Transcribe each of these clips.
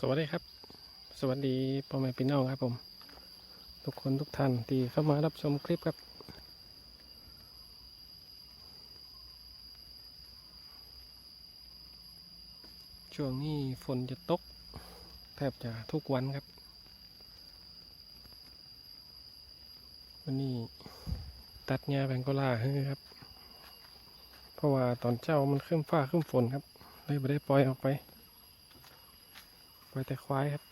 สวัสดีครับ สวัสดีพ่อแม่พี่น้องครับผม ทุกคนทุกท่านที่เข้ามารับชมคลิปครับ ช่วงนี้ฝนจะตก แทบจะทุกวันครับ วันนี้ตัดหญ้าแบงโกลาให้ครับ เพราะว่าตอนเจ้ามันขึ้นฟ้าขึ้นฝนครับ เลยไม่ได้ปล่อยออกไป ปล่อยแต่ควายครับ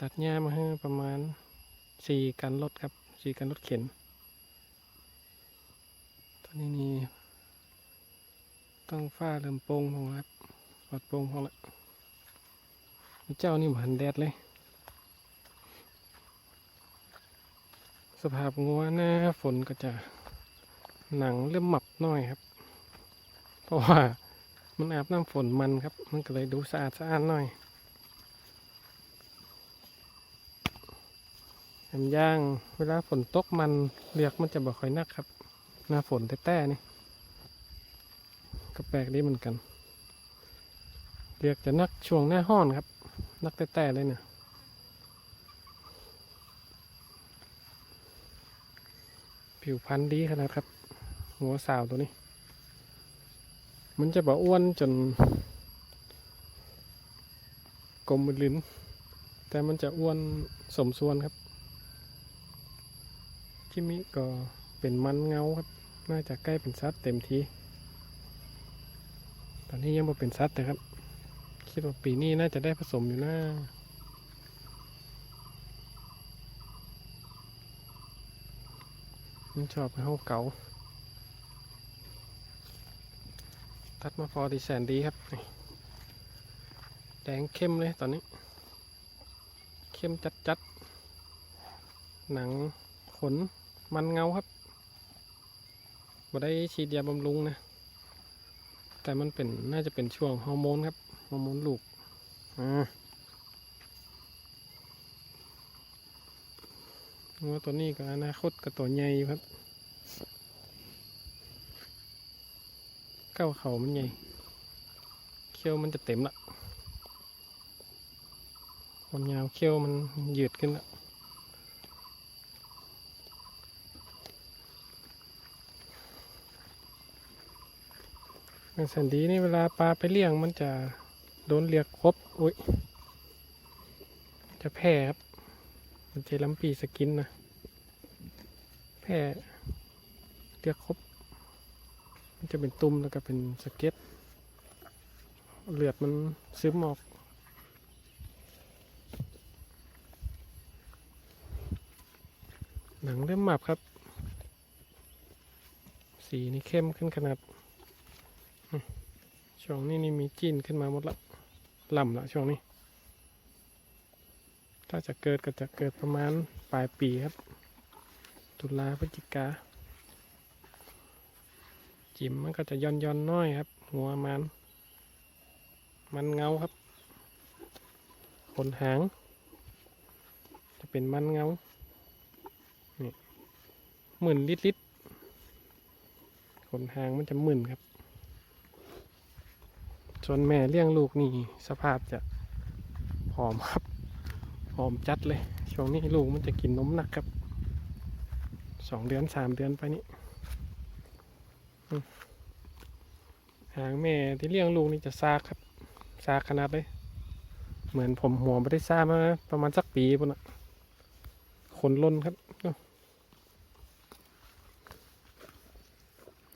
ตัดหญ้ามาให้ประมาณสี่กันรถครับสี่กันรถเข็น ตอนนี้นี่ต้องฟ้าเริ่มโปร่งลงแล้วครับปอดโป่งพอละเจ้านี่เหมือนแดดเลย สภาพงัวหน้าฝนก็จะหนังเริ่มหมับน่อยครับ เพราะว่ามันอาบน้ำฝนมันครับ มันก็เลยดูสะอาดสะอ้านหน่อยแถมย่างเวลาฝนตกมันเรียกมันจะบ่ค่อยนักครับ หน้าฝนแต่แต่นี่ก็แปลกดีเหมือนกัน เรียกจะนักช่วงหน้าห้อนครับ นักแต่แต่เลยเนี่ยผิวพรรณดีขนาดครับ หัวสาวตัวนี้ มันจะบอกอ้วนจนกลมลิ้น แต่มันจะอ้วนสมส่วนครับจิมิก็เป็นมันเงาครับ น่าจะใกล้เป็นซัดเต็มที ตอนนี้ยังไม่เป็นซัดแต่ครับ คิดว่าปีนี้น่าจะได้ผสมอยู่นะมันชอบให้เขาเก่า ตัดมาพอดีแสนดีครับ แดงเข้มเลยตอนนี้ เข้มจัดๆ หนังขนมันเงาครับบ่ได้ฉีดยาบำรุงนะ แต่มันเป็นน่าจะเป็นช่วงฮอร์โมนครับ ฮอร์โมนลูก อ่างัวตัวนี้ก็อนาคตก็ตัวใหญ่อยู่ครับ เก้าเขามันใหญ่เขี้ยวมันจะเต็มละความยาวเขี้ยวมันยืดขึ้นละแมงแสนดีนี่เวลาปลาไปเลี้ยงมันจะโดนเรียกครบอุ้ยจะแพ้ครับมันจะล้ำปีสกินนะแพ้เรียกครบ จะเป็นตุ่มแล้วก็เป็นสะเก็ตเลือดมันซึมออกหนังเริ่มหมับครับ สีนี่เข้มขึ้นขนาดช่วงนี้นี่มีจีนขึ้นมาหมดละล่ำละช่วงนี้ ถ้าจะเกิดก็จะเกิดประมาณปลายปีครับ ตุลาพฤศจิกา จิ๋มมันก็จะย่อนย่อนน้อยครับ หัวมัน มันเงาครับ ขนหาง จะเป็นมันเงานี่หมื่นลิตรลิตรขนหางมันจะหมื่นครับส่วนแม่เลี้ยงลูกนี่สภาพจะผอมครับผอมจัดเลย ช่วงนี้ลูกมันจะกินนมหนักครับสองเดือนสามเดือนไปนี่ หางแม่ที่เลี้ยงลูกนี่จะซากครับซากขนาดเลย เหมือนผมหัวไม่ได้ซ่ามาประมาณสักปีปุ่นะขนล้นครับ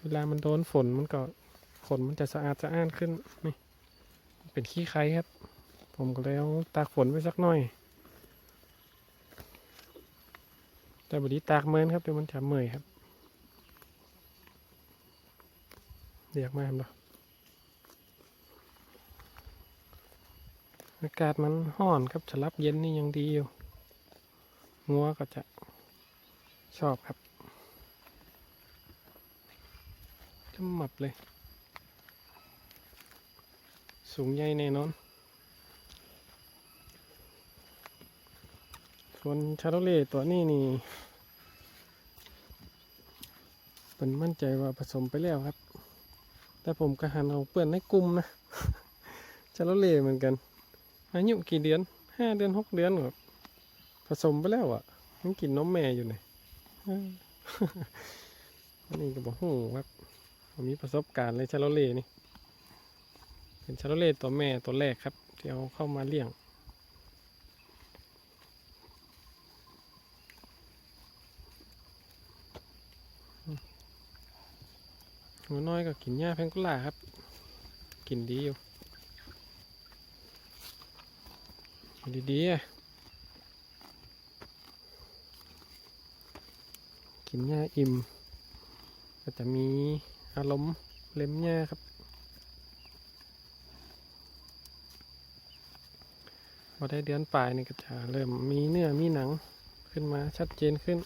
เวลามันโดนฝนมันก็ขนมันจะสะอาดสะอ้านขึ้นนี่เป็นขี้ไคร้ครับ ผมก็เลยเอาตากฝนไว้สักหน่อย แต่บดีตากเมินครับเดี๋ยวมันจะเมื่อยครับ เรียกมาครับเนาะอากาศมันห้อนครับสลับเย็นนี่ยังดีอยู่งัวก็จะชอบครับจำหมับเลย สูงใหญ่แน่นอนส่วนชาโรเล่ตัวนี้นี่เป็นมั่นใจว่าผสมไปแล้วครับ แต่ผมก็หันเอาเปื่อนในกลุ่มนะชาโลเล่เหมือนกันอายุกี่เดือนห้าเดือนหกเดือนครับผสมไปแล้วอะมันกินน้มแม่อยู่เลยอันนี้ก็บอกหูครับผมมีประสบการณ์เลยชาโลเล่นี่ เป็นชาโลเล่ตัวแม่ตัวแรกครับ ที่เอาเข้ามาเลี้ยง หัวน้อยก็กินหญ้าแพงกุหลาครับ กินดีอยู่กินดีๆอะกินหญ้าอิ่มก็จะมีอารมณ์เล็มหญ้าครับพอได้เดือนปลายนี่ก็จะเริ่มมีเนื้อมีหนังขึ้นมาชัดเจนขึ้น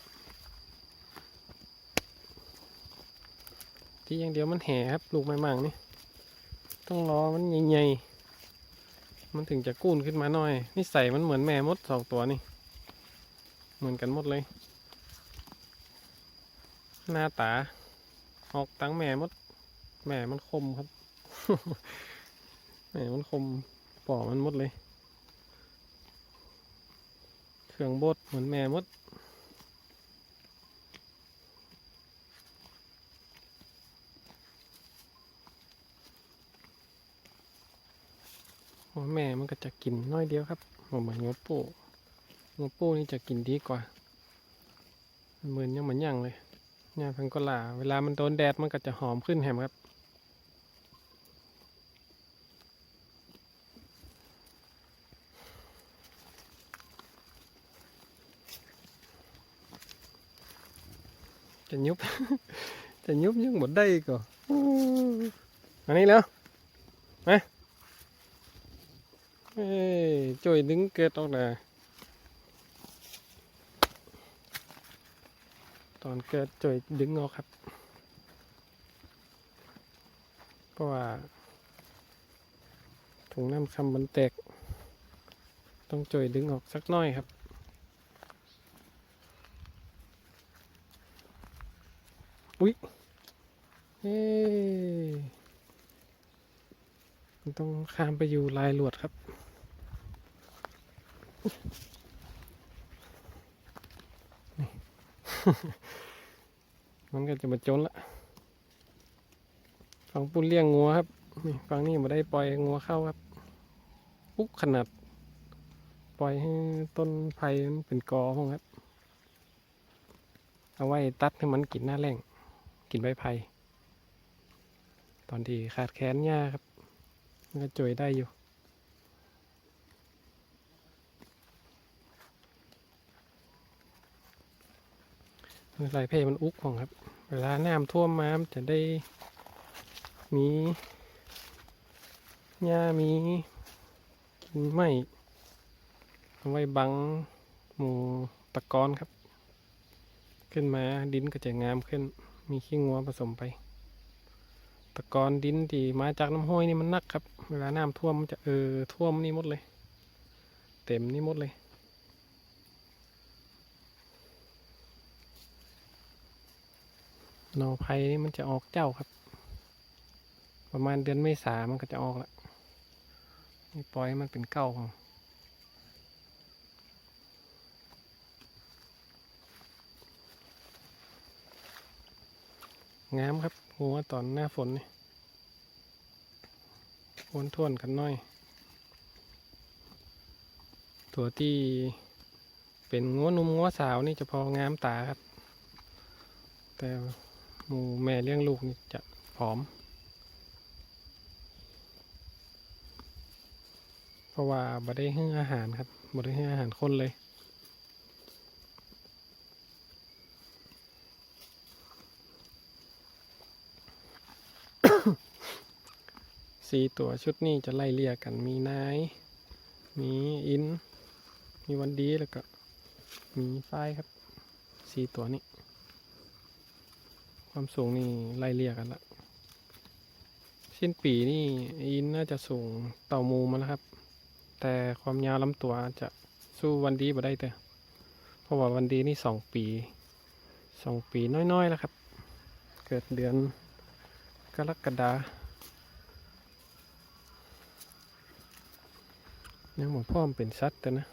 ทีอย่างเดียวมันแห่ครับลูกไม้มั่งนี่ต้องรอมันใหญ่ๆมันถึงจะกู้นขึ้นมาหน่อยนิสัยมันเหมือนแม่มดสองตัวนี่ เหมือนกันหมดเลย หน้าตา ออกตั้งแม่มด แม่มันคมครับแม่มันคมปอมันหมดเลย เครื่องบดเหมือนแม่มด หัวแม่มันก็จะกินน้อยเดียวครับเหมือนงัวปูงัวปูนี่จะกินดีกว่าเหมือนยังเหมือนยังเลยเนี่ยพังกลาเวลามันโดนแดดมันก็จะหอมขึ้นแฮมครับ จะยุบ จะยุบยังหมดได้ก่อนนี่แล้ว เอ้ ยช่วยดึงเกิดออกนะตอนเกิดช่วยดึงออกครับ เพราะว่าถุงน้ำคำมันแตก ต้องช่วยดึงออกสักน้อยครับอุ๊ยเฮ้มันต้องข้ามไปอยู่ลายหลวดครับ มันก็จะมาจนละฝั่งปุ้นเลี้ยงงัวครับ นี่ฝั่งนี้มาได้ปล่อยงัวเข้าครับ ปุ๊บขนาด ปล่อยให้ต้นไผ่มันเป็นกอพงครับ เอาไว้ตัดให้มันกินหน้าแรงกินใบไผ่ตอนที่ขาดแคลนหญ้าครับ มันก็จ่วยได้อยู่ ลายเพมันอุกของครับ เวลาน้ำท่วมมามจะได้มีหญ้ามีกินไม้เอาไว้บังหมูตะกอนครับ ขึ้นมาดินก็จะงามขึ้น มีขี้งัวผสมไป ตะกอนดินที่มาจากน้ำห้วยนี่มันนักครับ เวลาน้ำท่วมมันจะเออท่วมนี่หมดเลย เต็มนี่หมดเลย นอไผ่นี่มันจะออกเจ้าครับ ประมาณเดือนเมษามันก็จะออกละนี่ปล่อยให้มันเป็นเก้าของงามครับหัวตอนหน้าฝนนี่วนท่วนกันหน่อย ตัวที่เป็นงัวหนุ่มงัวสาวนี่จะพองามตาครับ แต่ หมูแม่เลี้ยงลูกนี่จะผอม เพราะว่าบ่ได้ให้อาหารครับบ่ได้ให้อาหารคนเลยสี่ตัวชุดนี้จะไล่เลี่ยกันมีนาย มีอิน มีวันดีแล้วก็มีฝ้ายครับสี่ตัวนี้ ความสูงนี่ไล่เรียกกันละสิ้นปีนี่อินน่าจะสูงเต่ามูมาแล้วครับ แต่ความยาวลำตัวจะสู้วันดีบ่ได้แต่เพราะว่าวันดีนี่สองปีสองปีน้อยๆแล้วครับ เกิดเดือนกรกฎาเนี่ยหมูพ่อมเป็นสัตว์แต่นะ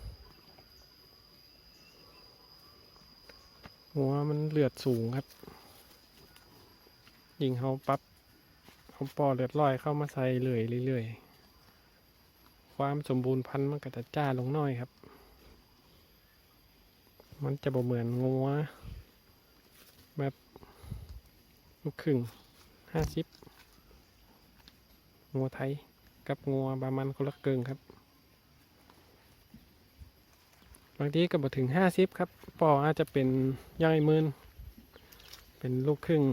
หัวมันเลือดสูงครับ ยิงเขาปับ๊บเขาปอเลือดลอยเข้ามาใส่เลยเรื่อยๆ ความสมบูรณ์พันธุ์มันก็จะจ้าลงน้อยครับ มันจะบ่เหมือนงัวแบบลูกครึ่งห้าสิบงัวไทยกับงัวบามันคนละเกิงครับ บางทีก็บ่ถึงห้าสิบครับปออาจจะเป็นย่อยมื่นเป็นลูกครึ่ง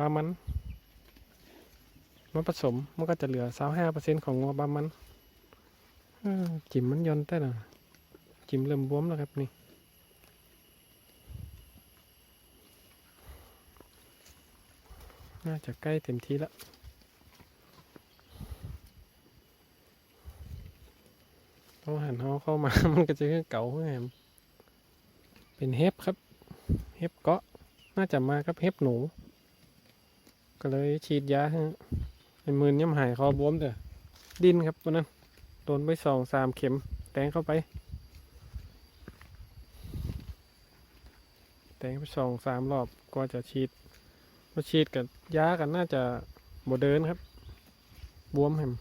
บามันมาผสมมันก็จะเหลือสาวห้าเปอร์เซ็นของงัวบามันจิ๋มมันย่อนแต่ละจิ๋มเริ่มบวมแล้วครับนี่น่าจะใกล้เต็มที่แล้วต้องหันเขาเข้ามา มันก็จะคือเก่าแหมเป็นเฮฟครับ เฮฟเกาะ น่าจะมาครับเฮฟหนู ก็เลยฉีดยาให้ไอ้มือย่ำหายคอบวมเด้อดินครับวันนั้นโดนไปสองสามเข็ม แตงเข้าไป แตงไปสองสามรอบก็จะฉีดมาฉีดกับยากันน่าจะบเดินครับ บวมแฮม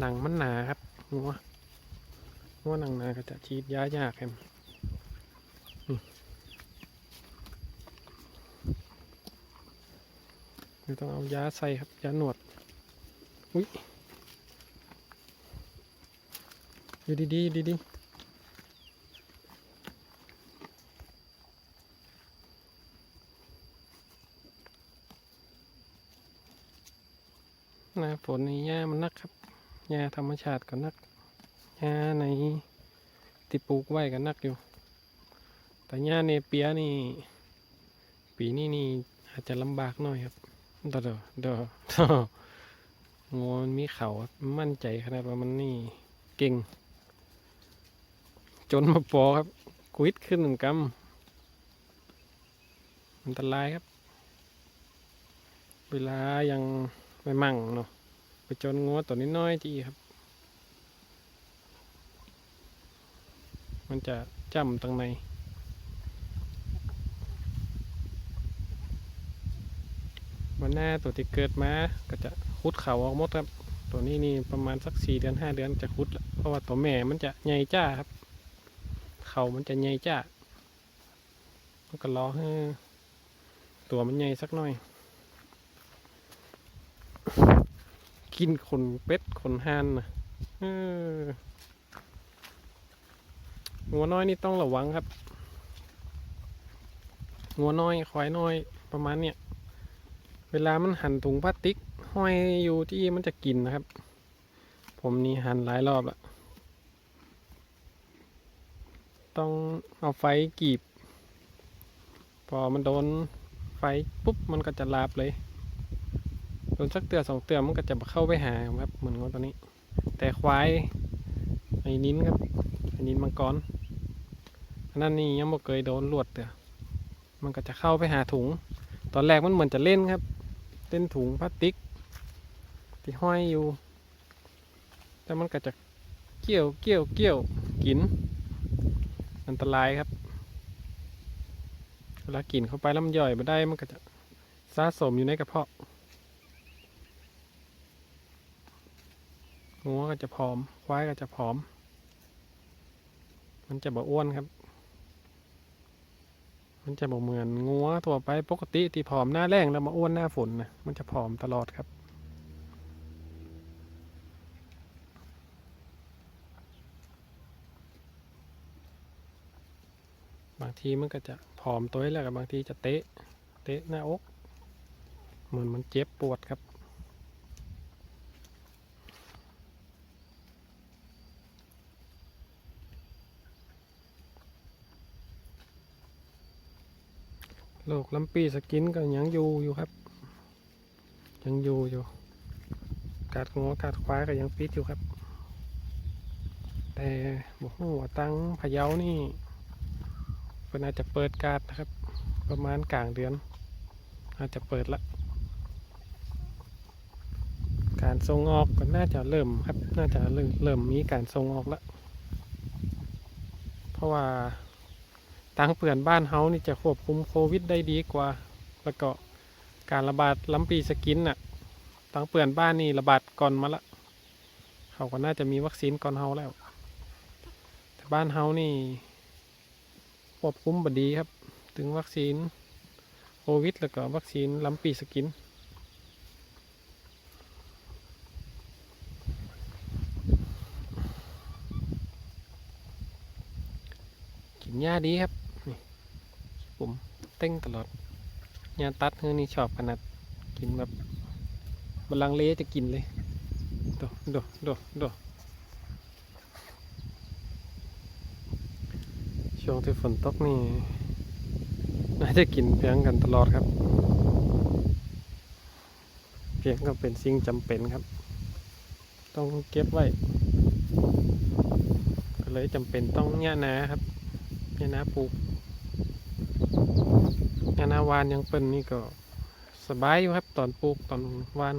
หนังมันหนาครับงัวงัวหนังหนาก็จะฉีดยายากแฮม คือต้องเอายาใส่ครับยาหนวด อุ้ยอยู่ดีๆอยู่ดีๆหน้าฝนในหญ้ามันนักครับหญ้าธรรมชาติก็นักหญ้าในที่ปลูกไว้ก็นักอยู่ แต่หญ้าเนเปียนี่ ปีนี้นี่อาจจะลำบากหน่อยครับ เดอเดอเดอเดองอมันมีเขามั่นใจขนาดว่ามันนี่เก่ง จนมาปอครับควิดขึ้นหนึ่งกำอันตรายครับ เวลายังไม่มั่งเนาะไปจนงัวตัวนิดน้อยจีครับ มันจะจำตรงในันหน้าตัวที่เกิดมาก็จะคุดเขาออกหมดครับ ตัวนี้นี่ประมาณสักสี่เดือนห้าเดือนจะคุดละเพราะว่าตัวแม่มันจะใหญ่จ้าครับ เขามันจะใหญ่จ้ามันก็รอให้ตัวมันใหญ่สักหน่อย กินขนเป็ดขนห่านนะเอองัวน้อยนี่ต้องระวังครับงัวน้อยควายน้อยประมาณเนี้ย เวลามันหั่นถุงพลาสติกห้อยอยู่ที่มันจะกินนะครับ ผมนี่หั่นหลายรอบละต้องเอาไฟกีบ พอมันโดนไฟปุ๊บมันก็จะลาบเลยโดนสักเตือสองเตือมันก็จะเข้าไปหาครับเหมือนงัวตัวนี้ แต่ควายไอ้นิ้นครับไอ้นิ้นมังกรอันนั้นนี่ยังบ่เคยโดนลวดเตือมันก็จะเข้าไปหาถุง ตอนแรกมันเหมือนจะเล่นครับ เล่นถุงพลาสติก ที่ห้อยอยู่ แต่มันก็จะเกี่ยวเกี่ยวเกี่ยวกิน อันตรายครับเวลากินเข้าไปแล้วมันย่อยไม่ได้มันก็จะสะสมอยู่ในกระเพาะงัวก็จะผอม ควายก็จะผอม มันจะบ่อ้วนครับ มันจะบ่เหมือนงัวทั่วไปปกติที่ผอมหน้าแรงแล้วมาอ้วนหน้าฝนนะมันจะผอมตลอดครับ บางทีมันก็จะผอมตัวแล้วกับบางทีจะเตะ เตะหน้าอก เหมือนมันเจ็บปวดครับ โรคลำปีสกินก็ยังอยู่อยู่ครับ ยังอยู่อยู่กัดงัวกัดควายก็ยังปิดอยู่ครับ แต่บอกว่าตั้งพะเยานี่เพิ่นอาจจะเปิดการดนะครับ ประมาณกลางเดือนอาจจะเปิดละ การส่งออกก็น่าจะเริ่มครับ น่าจะเริ่มมีการส่งออกล้วเพราะว่า ทางเปื่อนบ้านเฮานี่จะควบคุมโควิดได้ดีกว่า แล้วก็การระบาดล้ำปีสกินน่ะทางเปื่อนบ้านนี่ระบาดก่อนมาละเขาก็น่าจะมีวัคซีนก่อนเฮาแล้ว แต่บ้านเฮานี่ควบคุมบดีครับ ถึงวัคซีนโควิด แล้วก็วัคซีนล้ำปีสกินกินหญ้าดีครับ ผมเต้งตลอดหญ้าตัดเฮ้นี่ชอบขนาดกินแบบบลังเลจะกินเลยโดโดโดโดช่วงที่ฝนตกนี่น่าจะกินเพียงกันตลอดครับ เพียงก็เป็นสิ่งจำเป็นครับ ต้องเก็บไว้ ก็เลยจำเป็นต้องหญ้านาครับเนี่ยนะปลูก เนี่นะวานยังเป็นนี่ก็สบายอยู่ครับตอนปลูกตอนวาน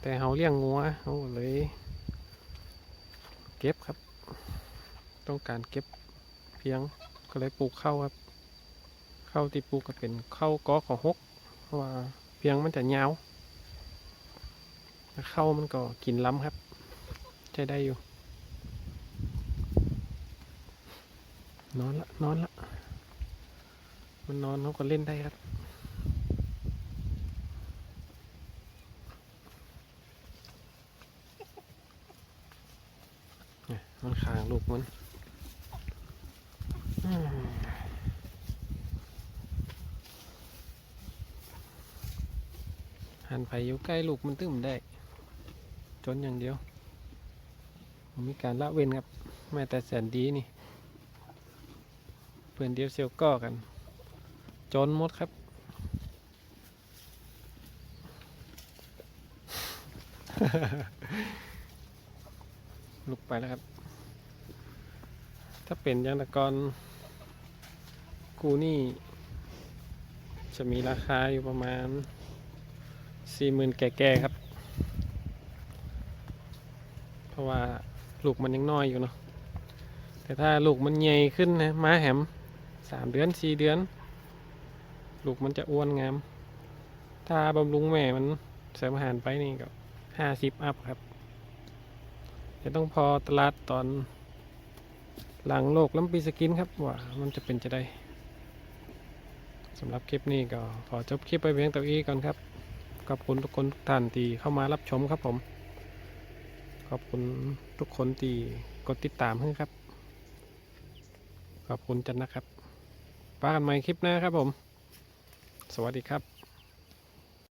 แต่เขาเลี้ยงงัวเขาเลย เก็บครับ ต้องการเก็บเพียงก็เลยปลูกข้าวครับข้าวที่ปลูกก็เป็นข้าวกอขอหกเพราะว่าเพียงมันจะยาวแล้วข้าวมันก็กินล้ำครับใช้ได้อยู่ นอนละนอนละ มันนอนเขาก็เล่นได้ครับ มันขางลูกมันหันไปอยู่ใกล้ลูกมันตึ้มได้ จนอย่างเดียวมมีการละเว้นครับ แม้แต่แสนดีนี่ เพื่อนเดียวเซียวก็กัน จนหมดครับ ลุกไปแล้วครับ ถ้าเป็นยางตะกอนกูนี่ จะมีราคาอยู่ประมาณสี่หมื่นแก่ๆครับ เพราะว่าลูกมันยังน้อยอยู่เนาะแต่ถ้าลูกมันใหญ่ขึ้นนะ มาแหมสามเดือนสี่เดือน ลูกมันจะอ้วนงาม ถ้าบำรุงแม่มันเสริมอาหารไปนี่ก็ห้าสิบอัพครับ จะต้องพอตลาดตอนหลังโลกล้ำปีสกินครับว่ามันจะเป็นจะได้สำหรับคลิปนี้ก็ขอจบคลิปไปเพียงเท่านี้ก่อนครับ ขอบคุณทุกคนทุกท่านที่เข้ามารับชมครับผม ขอบคุณทุกคนที่กดติดตามให้ครับ ขอบคุณจันนะครับป้ากันใหม่คลิปหน้าครับผม สวัสดีครับ